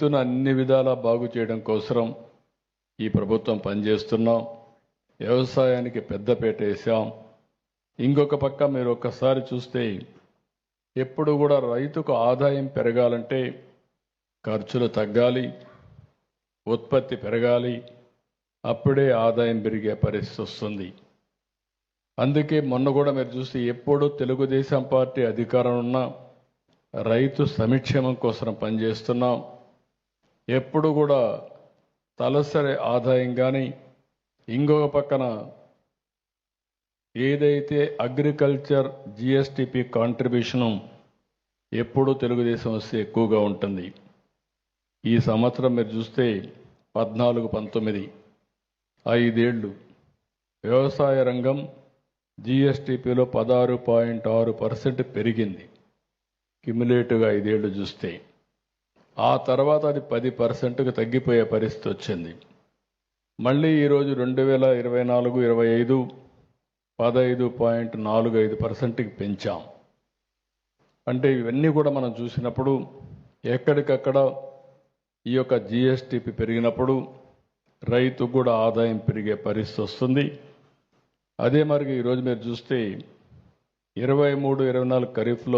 రైతును అన్ని విధాలా బాగు చేయడం కోసం ఈ ప్రభుత్వం పనిచేస్తున్నాం. వ్యవసాయానికి పెద్దపేట వేసాం ఇంకొక పక్క మీరు ఒక్కసారి చూస్తే ఎప్పుడు కూడా రైతుకు ఆదాయం పెరగాలంటే ఖర్చులు తగ్గాలి ఉత్పత్తి పెరగాలి అప్పుడే ఆదాయం పెరిగే పరిస్థితి వస్తుంది. అందుకే మొన్న కూడా మీరు చూస్తే ఎప్పుడు తెలుగుదేశం పార్టీ అధికారం ఉన్నా రైతు సంక్షేమం కోసం పనిచేస్తున్నాం. ఎప్పుడు కూడా తలసరి ఆదాయం కానీ ఇంకొక పక్కన ఏదైతే అగ్రికల్చర్ జిఎస్టిపి కాంట్రిబ్యూషను ఎప్పుడు తెలుగుదేశం వస్తే ఎక్కువగా ఉంటుంది. ఈ సంవత్సరం మీరు చూస్తే పద్నాలుగు పంతొమ్మిది ఐదేళ్ళు వ్యవసాయ రంగం జిఎస్టిపిలో పదహారు పాయింట్ ఆరు పర్సెంట్ పెరిగింది. క్యుములేటివ్గా ఐదేళ్ళు చూస్తే ఆ తర్వాత అది పది పర్సెంట్కి తగ్గిపోయే పరిస్థితి వచ్చింది. మళ్ళీ ఈరోజు రెండు వేల ఇరవై నాలుగు ఇరవై ఐదు పదహైదు పాయింట్ నాలుగు ఐదు పర్సెంట్కి పెంచాం. అంటే ఇవన్నీ కూడా మనం చూసినప్పుడు ఎక్కడికక్కడ ఈ యొక్క జిఎస్టిపి పెరిగినప్పుడు రైతుకు కూడా ఆదాయం పెరిగే పరిస్థితి వస్తుంది. అదే మరి ఈరోజు మీరు చూస్తే ఇరవై మూడు ఇరవై నాలుగు ఖరీఫ్లో